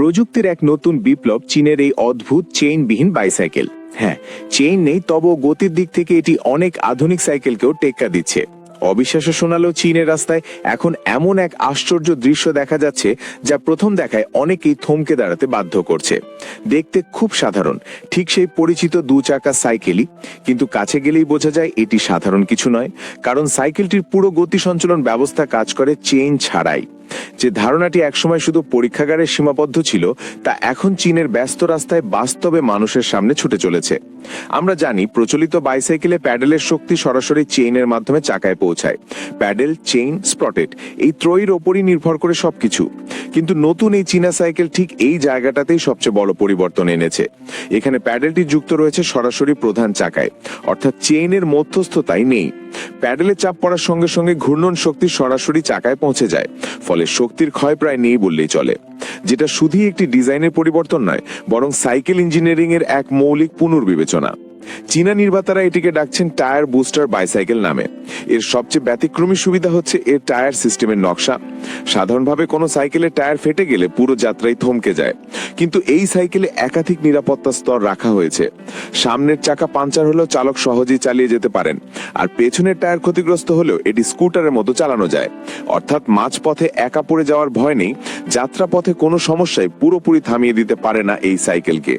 প্রযুক্তির এক নতুন বিপ্লব চীনের এই অদ্ভুত চেইনবিহীন বাইসাইকেল। হ্যাঁ চেইন নেই তবু গতির দিক থেকে এটি অনেক আধুনিক সাইকেলকেও টেক্কা দিচ্ছে। অবিশ্বাস্য শোনালেও চীনের রাস্তায় এখন এমন এক আশ্চর্য দৃশ্য দেখা যাচ্ছে যা প্রথম দেখায় অনেকেই থমকে দাঁড়াতে বাধ্য করছে। দেখতে খুব সাধারণ, ঠিক সেই পরিচিত দু চাকা সাইকেলই। কিন্তু কাছে গেলেই বোঝা যায় এটি সাধারণ কিছু নয়, কারণ সাইকেলটির পুরো গতি সঞ্চালন ব্যবস্থা কাজ করে চেইন ছাড়াই। যে ধারণাটি একসময় শুধু পরীক্ষাগারে সীমাবদ্ধ ছিল, তা এখন চীনের ব্যস্ত রাস্তায় বাস্তবে মানুষের সামনে ছুটে চলেছে। আমরা জানি, প্রচলিত বাইসাইকেলে প্যাডেলের শক্তি সরাসরি চেইনের মাধ্যমে চাকায় পৌঁছায়। প্যাডেল, চেইন স্প্রটেড এই ত্রয়ীর ওপরই নির্ভর করে সবকিছু। কিন্তু নতুন এই চীনা সাইকেল ঠিক এই জায়গাটাতেই সবচেয়ে বড় পরিবর্তন এনেছে। এখানে প্যাডেলটি যুক্ত রয়েছে সরাসরি প্রধান চাকায়। অর্থাৎ চেইনের মধ্যস্থতাই নেই। প্যাডেলে চাপ পড়ার সঙ্গে সঙ্গে ঘূর্ণন শক্তি সরাসরি চাকায় পৌঁছে যায়। ফলে শক্তির ক্ষয় প্রায় নেই বললেই চলে। যেটা শুধুই একটি ডিজাইনের পরিবর্তন নয়, বরং সাইকেল ইঞ্জিনিয়ারিং এর এক মৌলিক পুনর্বিবেচনা। চীনা নির্মাতারা এটিকে ডাকছেন টায়ার বুস্টার বাইসাইকেল নামে। এর সবচেয়ে ব্যতিক্রমী সুবিধা হচ্ছে এর টায়ার সিস্টেমের নকশা। সাধারণভাবে কোনো সাইকেলের টায়ার ফেটে গেলে পুরো যাত্রাই থমকে যায়। কিন্তু এই সাইকেলে একাধিক নিরাপত্তা স্তর রাখা হয়েছে। সামনের চাকা পাঞ্চার হলেও চালক সহজেই চালিয়ে যেতে পারেন। আর পেছনের টায়ার ক্ষতিগ্রস্ত হলেও এটি স্কুটারের মতো চালানো যায়। অর্থাৎ মাঝপথে একা পড়ে যাওয়ার ভয় নেই যাত্রাপথে কোনো সমস্যায় পুরোপুরি থামিয়ে দিতে পারে না এই সাইকেলকে।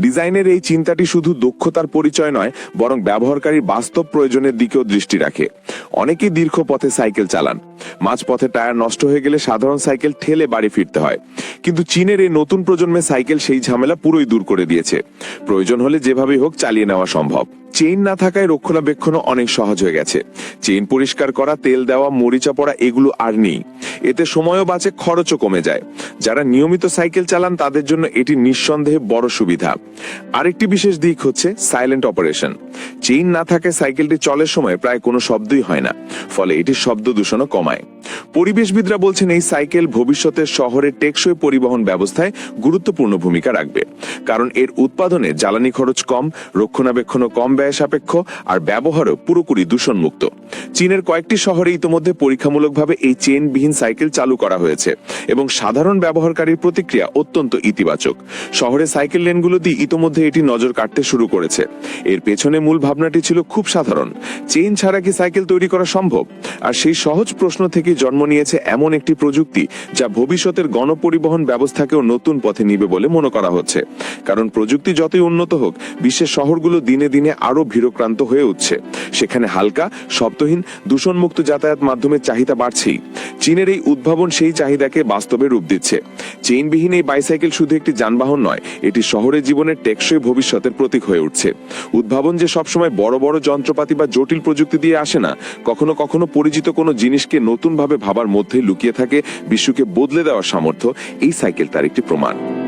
ডিজাইনের এই চিন্তাটি শুধু দক্ষতার পরিচয় নয়, বরং ব্যবহারকারীর বাস্তব প্রয়োজনের দিকেও দৃষ্টি রাখে। অনেকেই দীর্ঘ পথে সাইকেল চালান। মাঝপথে টায়ার নষ্ট হয়ে গেলে সাধারণ সাইকেল ঠেলে বাড়ি ফিরতে হয়। কিন্তু চীনের এই নতুন প্রজন্মের সাইকেল সেই ঝামেলা পুরোই দূর করে দিয়েছে। প্রয়োজন হলে যেভাবেই হোক চালিয়ে নেওয়া সম্ভব। চেইন না থাকায় রক্ষণাবেক্ষণও অনেক সহজ হয়ে গেছে। চেইন পরিষ্কার করা, তেল দেওয়া, মরিচা পড়া এগুলো আর নেই। এতে সময়ও বাঁচে, খরচও কমে যায়। যারা নিয়মিত সাইকেল চালান তাদের জন্য এটি নিঃসন্দেহে বড় সুবিধা। আরেকটি বিশেষ দিক হচ্ছে সাইলেন্ট অপারেশন। চেইন না থাকে সাইকেলটি চলের সময় প্রায় কোনো শব্দই হয় না। ফলে এটি শব্দ দূষণও কমায়। পরিবেশবিদরা বলছেন এই সাইকেল ভবিষ্যতের শহরের টেকসই পরিবহন ব্যবস্থায় গুরুত্বপূর্ণ ভূমিকা রাখবে। কারণ এর উৎপাদনে জ্বালানি খরচ কম, রক্ষণাবেক্ষণও কম ব্যয় সাপেক্ষ আর ব্যবহারও পুরোপুরি দূষণমুক্ত। চীনের কয়েকটি শহরে ইতোমধ্যে পরীক্ষামূলকভাবে এই চেনবিহীন সাইকেল চালু করা হয়েছে এবং সাধারণ ব্যবহারকারীর প্রতিক্রিয়া অত্যন্ত ইতিবাচক। শহরে সাইকেল লেনগুলো দিয়ে ইতোমধ্যে এটি নজর কাটতে শুরু করেছে। এর পেছনে মূল ভাবনাটি ছিল খুব সাধারণ। চেইন ছাড়া কি সাইকেল তৈরি করা সম্ভব? আর সেই সহজ প্রশ্ন থেকে জন্ম নিয়েছে এমন একটি প্রযুক্তি যা ভবিষ্যতের গণপরিবহন ব্যবস্থাকেও নতুন পথে নিবে বলে মনে করা হচ্ছে। কারণ প্রযুক্তি যতই উন্নত হোক, বিশ্বের শহরগুলো দিনে দিনে আরও ভিড়ক্রান্ত হয়ে উঠছে। সেখানে হালকা, শব্দহীন, দূষণমুক্ত যাতায়াত মাধ্যমে চাহিদা বাড়ছেই। চীনের এই উদ্ভাবন সেই চাহিদাকে বাস্তবে রূপ দিচ্ছে। চেইনবিহীন এই বাইসাইকেল শুধু একটি যানবাহন নয়, এটি শহরের জীবনের টেকসই ভবিষ্যতের প্রতীক হয়ে উঠছে। উদ্ভাবন যে সবসময় বড় বড় যন্ত্রপাতি বা জটিল প্রযুক্তি দিয়ে আসে না, কখনো কখনো পরিচিত কোনো জিনিসকে নতুনভাবে ভাবার মধ্যে লুকিয়ে থাকে, বিশ্বকে বদলে দেওয়ার সামর্থ্য এই সাইকেল তার একটি প্রমাণ।